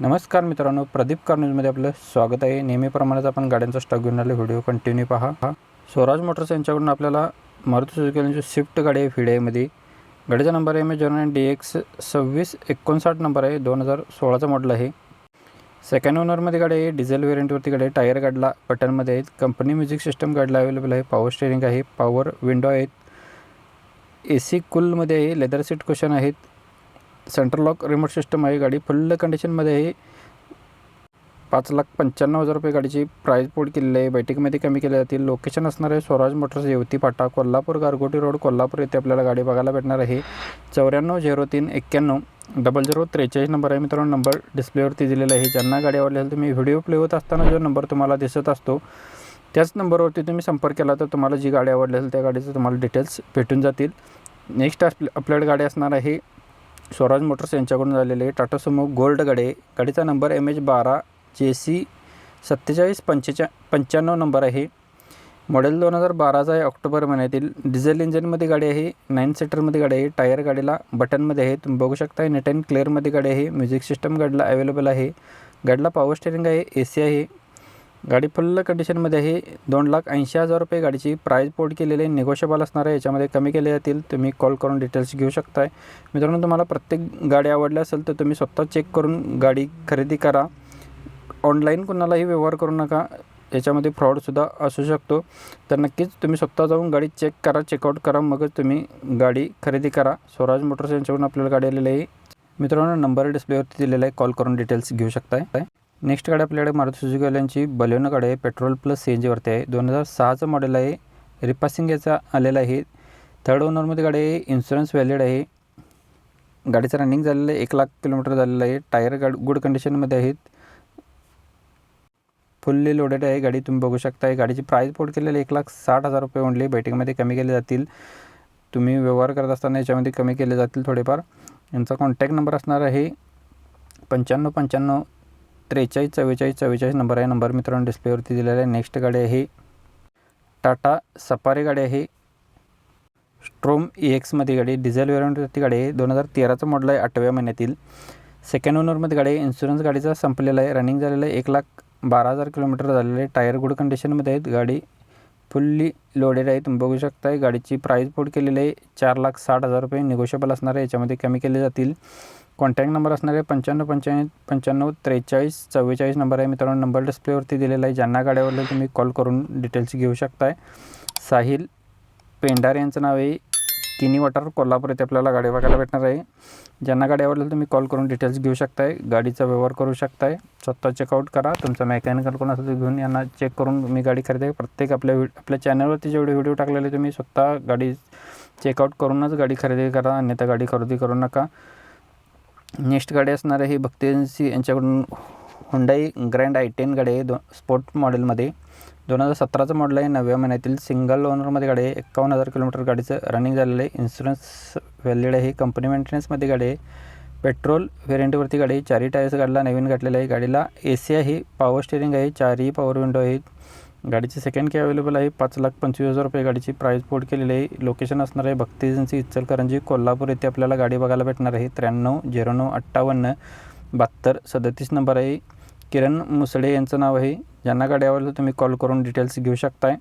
नमस्कार मित्रांनो प्रदीप कार न्यूजमध्ये आपलं स्वागत आहे. नेहमीप्रमाणेच आपण गाड्यांचा स्टॉक घेऊन आले व्हिडिओ कंटिन्यू पहा. हा स्वराज मोटर्स यांच्याकडून आपल्याला मारुती सुझुकी स्विफ्ट गाडी आहे फिडेमध्ये गाडीचा नंबर आहे M H nine D X सव्वीस एकोणसाठ नंबर आहे दोन हजार सोळाचा मॉडल आहे. सेकंड ओनरमध्ये गाडी आहे डिझेल वेरियंटवरती गाडी आहे टायर गाडला बटनमध्ये आहेत. कंपनी म्युझिक सिस्टम गाडीला अवेलेबल आहे पॉवर स्टेरिंग आहे पॉवर विंडो आहेत. ए सी कूलमध्ये आहे लेदर सीट क्वेश्चन आहेत. सेंट्रल लॉक रिमोट सिस्टम आहे. गाडी फुल कंडिशनमध्ये आहे. पाच लाख पंच्याण्णव हजार रुपये गाडीची प्राईस पोड केलेली आहे. बैठकीमध्ये कमी केल्या जातील. लोकेशन असणार आहे. स्वराज मोटर्स येवती फाटा कोल्हापूर गारगोटी रोड कोल्हापूर येथे आपल्याला गाडी बघायला भेटणार आहे. चौऱ्याण्णव झिरो तीन एक्क्याण्णव डबल झिरो त्रेचाळीस नंबर आहे मित्रांनो. नंबर डिस्प्लेवरती दिलेला आहे. ज्यांना गाडी आवडली असेल तुम्ही व्हिडिओ प्ले होत असताना जो नंबर तुम्हाला दिसत असतो त्याच नंबरवरती तुम्ही संपर्क केला तर तुम्हाला जी गाडी आवडली असेल त्या गाडीचं तुम्हाला डिटेल्स भेटून जातील. नेक्स्ट आपल्या आपल्याकडे गाडी असणार आहे. स्वराज मोटर्स यांच्याकडून झालेले आहे टाटा सुमो गोल्ड गाडी आहे गाडीचा नंबर एम एच बारा जे सी सत्तेचाळीस पंचेचा पंच्याण्णव नंबर आहे. मॉडेल दोन हजार बाराचा आहे ऑक्टोबर महिन्यातील. डिझेल इंजिनमध्ये गाडी आहे नाईन सीटरमध्ये गाडी आहे टायर गाडीला बटनमध्ये आहे. तुम्ही बघू शकता नेट अँड क्लिअरमध्ये गाडी आहे म्युझिक सिस्टम गाडीला अवेलेबल आहे. गाडीला पॉवर स्टेरिंग आहे ए सी आहे. गाडी फुल्ल कंडिशनमध्ये आहे. दोन लाख ऐंशी हजार रुपये गाडीची प्राईज पोर्ट केलेली आहे. निगोशिएबल असणार आहे. याच्यामध्ये कमी केले जातील. तुम्ही कॉल करून डिटेल्स घेऊ शकताय. मित्रांनो तुम्हाला प्रत्येक गाडी आवडली असेल तर तुम्ही स्वतः चेक करून गाडी खरेदी करा. ऑनलाईन कुणालाही व्यवहार करू नका. याच्यामध्ये फ्रॉडसुद्धा असू शकतो. तर नक्कीच तुम्ही स्वतः जाऊन गाडी चेक करा चेकआउट करा. मगच तुम्ही गाडी खरेदी करा. स्वराज मोटर्स यांच्याकडून आपल्याला गाडी आलेली आहे. मित्रांनो नंबर डिस्प्लेवरती दिलेला आहे. कॉल करून डिटेल्स घेऊ शकताय. नेक्स्ट गाडी आपल्याकडे मारुती सुझुकीवाल्यांची बलेनो गाडी आहे. पेट्रोल प्लस सी एन जीवरती आहे. दोन हजार सहाचं मॉडेल आहे. रिपासिंग याचा आलेला आहे. थर्ड ओनरमध्ये गाडी आहे. इन्शुरन्स व्हॅलिड आहे. गाडीचं रनिंग झालेलं आहे. एक लाख किलोमीटर झालेलं आहे. टायर गाड गुड कंडिशनमध्ये आहेत. फुल्ली लोडेड आहे. गाडी तुम्ही बघू शकता गाडीची प्राईस पोट केलेली एक लाख साठ हजार रुपये ओनली बैठकीमध्ये कमी केले जातील. तुम्ही व्यवहार करत असताना याच्यामध्ये कमी केले जातील थोडेफार. यांचा कॉन्टॅक्ट नंबर असणार आहे. पंच्याण्णव पंच्याण्णव त्रेचाळीस चव्वेचाळीस चव्वेचाळीस नंबर आहे. नंबर मित्रांनो डिस्प्लेवरती दिलेला आहे. नेक्स्ट गाडी आहे. टाटा सफारी गाडी आहे. स्ट्रोम ई एक्समध्ये गाडी डिझेल वेरियंटवरती गाडी आहे. दोन हजार तेराचं मॉडल आहे आठव्या महिन्यातील. सेकंड ओनरमध्ये गाडी आहे. इन्शुरन्स गाडीचा संपलेला आहे. रनिंग झालेलं आहे. एक लाख बारा हजार किलोमीटर झालेलं आहे. टायर गुड कंडिशनमध्ये आहेत. गाडी फुल्ली लोडेड आहे. तुम्ही बघू शकताय. गाडीची प्राईस पोट केलेली आहे. चार लाख साठ हजार रुपये निगोशिएबल असणार आहे. याच्यामध्ये कमी केले जातील. कॉन्टॅक्ट नंबर असणार आहे पंच्याण्णव पंच्याण्णव पंच्याण्णव त्रेचाळीस चव्वेचाळीस नंबर आहे. मित्रांनो नंबर डिस्प्लेवरती दिलेला आहे. ज्यांना गाड्यावरले तुम्ही कॉल करून डिटेल्स घेऊ शकताय. साहिल पेंडार यांचं नाव आहे. किनी वॉटर कोल्हापूर येथे आपल्याला गाडी बघायला भेटणार आहे. ज्यांना गाडी आवडली तुम्ही कॉल करून डिटेल्स घेऊ शकताय. गाडीचा व्यवहार करू शकताय. स्वतः चेकआउट करा. तुमचा मेकॅनिकल कोण असेल घेऊन यांना चेक करून तुम्ही गाडी खरेदी प्रत्येक आपल्या आपल्या चॅनलवरती जेवढे व्हिडिओ टाकलेले तुम्ही स्वतः गाडी चेकआउट करूनच गाडी खरेदी करा. अन्यथा गाडी खरेदी करू नका. नेक्स्ट गाडी असणार आहे ही भक्ती एजन्सी यांच्याकडून हुंडाई ग्रँड आय टेन गाडी आहे दो स्पोर्ट मॉडेलमध्ये. दोन हजार सतराचं मॉडेल आहे नवव्या महिन्यातील सिंगल ओनरमध्ये गाडी आहे. एकावन्न हजार किलोमीटर गाडीचं रनिंग झालेलं आहे. इन्शुरन्स व्हॅलिड आहे. कंपनी मेंटेनन्समध्ये गाडी आहे. पेट्रोल व्हेरियंटवरती गाडी आहे. चारही टायर्स गाडीला नवीन घातलेलं आहे. गाडीला ए सी आहे. पॉवर स्टेअरिंग आहे. चारही पॉवर विंडो आहेत. गाडीची सेकंड की अवेलेबल आहे. पाच लाख पंचवीस हजार रुपये गाडीची प्राईस पोर्ट केलेली आहे. लोकेशन असणार आहे भक्ती एजन्सी इचलकरंजी. कोल्हापूर येथे आपल्याला गाडी बघायला भेटणार आहे. त्र्याण्णव झिरो नऊ अठ्ठावन्न बहात्तर सदतीस नंबर आहे. किरण मुसळे यांचं नाव आहे. ज्यांना गाडी आवडलं तुम्ही कॉल करून डिटेल्स घेऊ शकताय.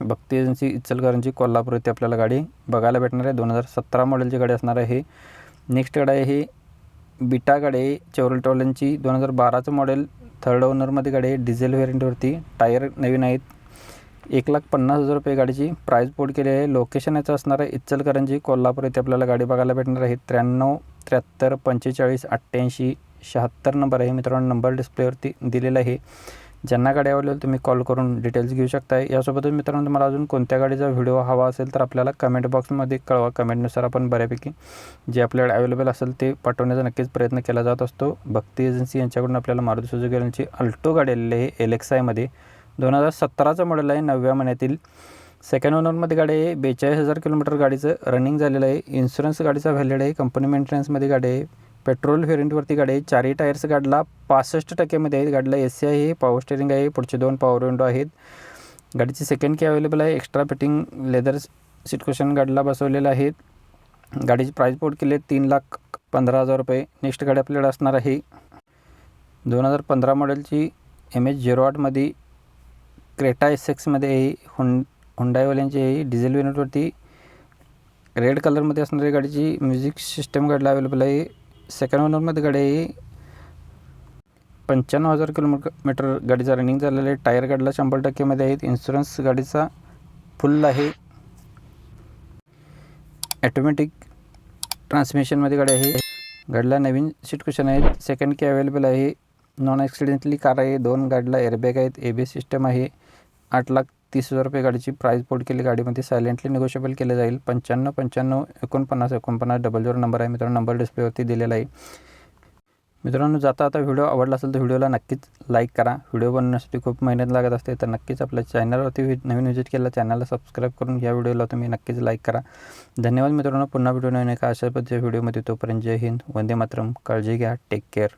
भक्ती एजन्सी इचलकरंजी कोल्हापूर येथे आपल्याला गाडी बघायला भेटणार आहे. दोन हजार सतरा मॉडेलची गाडी असणार आहे. नेक्स्ट गाडी आहे. बिटा गाडी आहे. चौरलटॉलनची दोन हजार बाराचं मॉडेल थर्ड ओनरमध्ये गाडी आहे. डिझेल व्हेरियंटवरती टायर नवीन आहेत. एक लाख पन्नास हजार रुपये गाडीची प्राईस बोर्ड केली आहे. लोकेशन याचं असणार आहे इचलकरंजी. कोल्हापूर येथे आपल्याला गाडी बघायला भेटणार आहे. त्र्याण्णव त्र्याहत्तर पंचेचाळीस अठ्ठ्याऐंशी शहात्तर नंबर आहे. मित्रांनो नंबर डिस्प्लेवरती दिलेला आहे. ज्यांना गाडी आवडलेली तुम्ही कॉल करून डिटेल्स घेऊ शकता यासोबतच मित्रांनो तुम्हाला अजून कोणत्या गाडीचा व्हिडिओ हवा असेल तर आपल्याला कमेंट बॉक्समध्ये कळवा. कमेंटनुसार आपण बऱ्यापैकी जे आपल्याकडे अवेलेबल असेल ते पाठवण्याचा नक्कीच प्रयत्न केला जात असतो. भक्ती एजन्सी यांच्याकडून आपल्याला मारुती सुजुकी यांची अल्टो गाडी आलेली आहे एल एक्स आयमध्ये दोन हजार सतराचं मॉडेल आहे नवव्या महिन्यातील. सेकंड ओनरमध्ये गाडी आहे बेचाळीस हजार किलोमीटर गाडीचं रनिंग झालेलं आहे. इन्शुरन्स गाडीचा व्हॅलिड आहे कंपनी मेंटेनन्समध्ये गाडी आहे. पेट्रोल व्हेरियंटवरती गाडी आहे. चारही टायर्स गाडीला. पासष्ट टक्क्यामध्ये आहेत. गाडीला ए सी आहे. पॉवर स्टेरिंग आहे. पुढचे दोन पॉवर विंडो आहेत. गाडीची सेकंड की अवेलेबल आहे. Extra fitting leather seat cushion गाडीला बसवलेलं आहे. गाडीची प्राईस पोर्ट केली आहे. तीन लाख पंधरा हजार रुपये. नेक्स्ट गाडी आपल्याकडे असणार आहे. दोन हजार पंधरा मॉडेलची एम एच झिरो आठमध्ये क्रेटा एस एक्समध्ये आहे. हुंड हुंडाईवाल्यांची आहे. डिझेल युनिटवरती रेड कलरमध्ये असणारी गाडीची म्युझिक सिस्टम गाडीला अवेलेबल आहे. सेकंड ओनरमध्ये गाडी आहे पंच्याण्णव हजार किलोमीटर गाडीचा रनिंग झालेला आहे. टायर गाडीला शंभर टक्केमध्ये आहेत. इन्शुरन्स गाडीचा फुल आहे. ॲटोमॅटिक ट्रान्समिशनमध्ये गाडी आहे. गाडीला नवीन सीट कुशन आहेत. सेकंड की अवेलेबल आहे. नॉन ॲक्सिडेंटली कार आहे. दोन गाडीला एअरबॅग आहेत. ए बी सिस्टम आहे. आठ लाख तीस हजार रुपये गाडीची प्राईस बोर्ड केली. गाडीमध्ये सायलेंटली निगोशिएबल केलं जाईल. पंच्याण्णव पंच्याण्णव एकोणपन्नास एकोणपन्नास डबल झिरो नंबर आहे. मित्रांनो नंबर डिस्प्लेवरती दिलेला आहे. मित्रांनो जाता आता व्हिडिओ आवडला असेल तर व्हिडिओला नक्कीच लाईक करा. व्हिडिओ बनवण्यासाठी खूप मेहनत लागत असते. तर नक्कीच आपल्या चॅनलवरती नवीन व्हिजिट केला चॅनलला सबस्क्राईब करून या व्हिडिओला तुम्ही नक्कीच लाईक करा. धन्यवाद मित्रांनो. पुन्हा व्हिडिओ नवीन एका अशा पद्धतीच्या व्हिडिओमध्ये तोपर्यंत जय हिंद. वंदे मातरम. काळजी घ्या. Take care